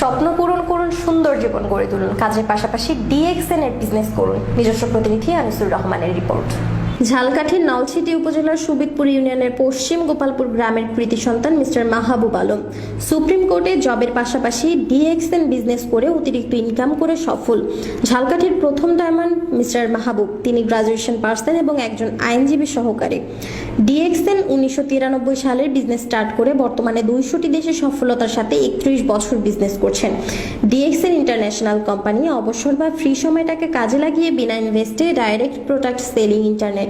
স্বপ্ন পূরণ করুন, সুন্দর জীবন গড়ে তুলুন। কাজের পাশাপাশি ডিএক্সএন এর বিজনেস করুন। নিজস্ব প্রতিনিধি আনিসুর রহমানের রিপোর্ট ঝালকাঠির নলছিটি উপজেলার সুবিদপুর ইউনিয়নের পশ্চিম গোপালপুর গ্রামের কৃতি সন্তান মিস্টার মাহাবুব আলম। সুপ্রিম কোর্টে জবের পাশাপাশি ডিএক্সএন বিজনেস করে অতিরিক্ত ইনকাম করে সফল। ঝালকাঠির প্রথম ডায়মন্ড মিস্টার মাহাবুব, তিনি গ্রাজুয়েশন পার্সন এবং একজন আইনজীবী সহকারী। ডিএক্সএন উনিশশো তিরানব্বই সালের বিজনেস স্টার্ট করে বর্তমানে দুইশোটি দেশে সফলতার সাথে একত্রিশ বছর বিজনেস করছেন। ডিএক্সএন ইন্টারন্যাশনাল কোম্পানি অবসর বা ফ্রি সময়টাকে কাজে লাগিয়ে বিনা ইনভেস্টে direct product selling internet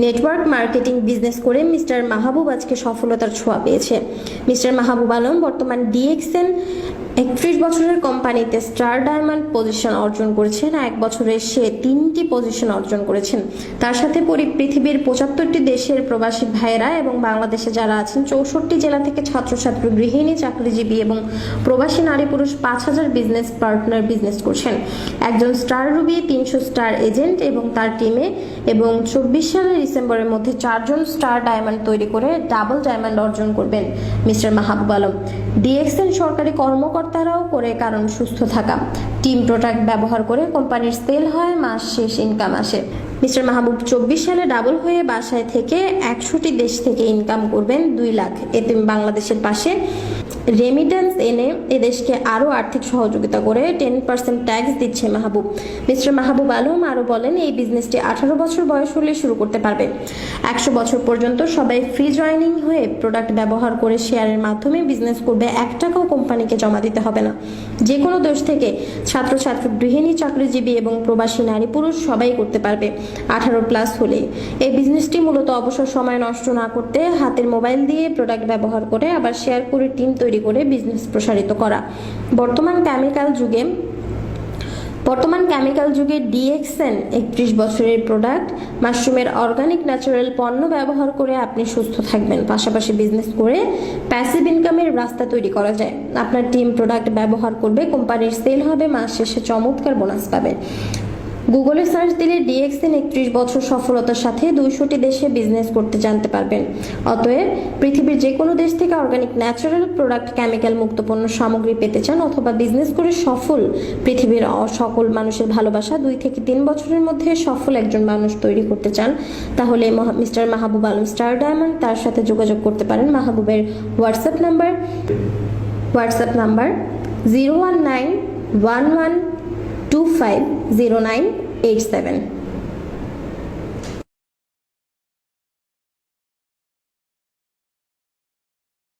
network marketing business করে মিস্টার মাহবুব আজকে সফলতার ছোঁয়া পেয়েছে। মিস্টার মাহবুব আলম বর্তমান ডিএক্সএন একত্রিশ বছরের কোম্পানিতে স্টার ডায়মন্ড পজিশন অর্জন করেছেন এক বছরে সে তিনটি পজিশন অর্জন করেছেন। তার সাথে পরি পৃথিবীর পঁচাত্তরটি দেশের প্রবাসী ভাইয়েরা এবং বাংলাদেশে যারা আছেন, চৌষট্টি জেলা থেকে ছাত্রছাত্রী, গৃহিণী, চাকরিজীবী এবং প্রবাসী নারী পুরুষ পাঁচ হাজার বিজনেস পার্টনার বিজনেস করছেন। একজন স্টার রুবি তিনশো স্টার এজেন্ট এবং তার টিমে এবং চব্বিশ সালের ডিসেম্বরের মধ্যে চারজন স্টার ডায়মন্ড তৈরি করে ডাবল ডায়মন্ড অর্জন করবেন মিস্টার মাহবুব আলম। ডিএক্সএন সরকারি কর্মকর্তারাও করে কারণ সুস্থ থাকা। টিম প্রোডাক্ট ব্যবহার করে কোম্পানির সেল হয় মাস শেষ ইনকাম আসে। মিস্টার মাহবুব চব্বিশ সালে ডাবল হয়ে বাসায় থেকে একশোটি দেশ থেকে ইনকাম করবেন দুই লাখ। এতে বাংলাদেশের পাশে রেমিটেন্স এনে এদেশকে আরও আর্থিক সহযোগিতা করে টেন পার্সেন্ট ট্যাক্স দিচ্ছে মাহবুব। মিস্টার মাহবুব আলম আরও বলেন, এই বিজনেসটি আঠারো বছর বয়স হলে শুরু করতে পারবে। একশো বছর পর্যন্ত সবাই ফ্রি জয়নিং হয়ে প্রোডাক্ট ব্যবহার করে শেয়ারের মাধ্যমে বিজনেস করবে, এক টাকাও কোম্পানিকে জমা দিতে হবে না। যে কোনো দেশ থেকে ছাত্রছাত্রী, গৃহিণী, চাকরিজীবী এবং প্রবাসী নারী, পুরুষ সবাই করতে পারবে আঠারো প্লাস হলে। এই বিজনেসটি মূলত অবসর সময় নষ্ট না করতে হাতের মোবাইল দিয়ে প্রোডাক্ট ব্যবহার করে আবার শেয়ার করে টিম তৈরি করে বিজনেস প্রসারিত করা। বর্তমান কেমিক্যাল যুগে, বর্তমান কেমিক্যাল যুগে ডিএক্সএন একত্রিশ বছরের প্রোডাক্ট মাশরুমের অর্গানিক ন্যাচারাল পণ্য ব্যবহার করে আপনি সুস্থ থাকবেন। পাশাপাশি বিজনেস করে প্যাসিভ ইনকামের রাস্তা তৈরি করা যায়। আপনার টিম প্রোডাক্ট ব্যবহার করবে কোম্পানির সেল হবে, মাস শেষে চমৎকার বোনাস পাবে। গুগলে সার্চ দিলে ডিএক্সএন একত্রিশ বছর সফলতার সাথে দুইশোটি দেশে বিজনেস করতে জানতে পারবেন। অতএব, পৃথিবীর যে কোনো দেশ থেকে অর্গানিক ন্যাচারাল প্রোডাক্ট কেমিক্যাল মুক্ত পণ্য সামগ্রী পেতে চান অথবা বিজনেস করে সফল পৃথিবীর সকল মানুষের ভালোবাসা দুই থেকে তিন বছরের মধ্যে সফল একজন মানুষ তৈরি করতে চান, তাহলে mister Mahbub Alam star diamond তার সাথে যোগাযোগ করতে পারেন। মাহবুবের WhatsApp number WhatsApp number zero one nine one one five zero nine eight seven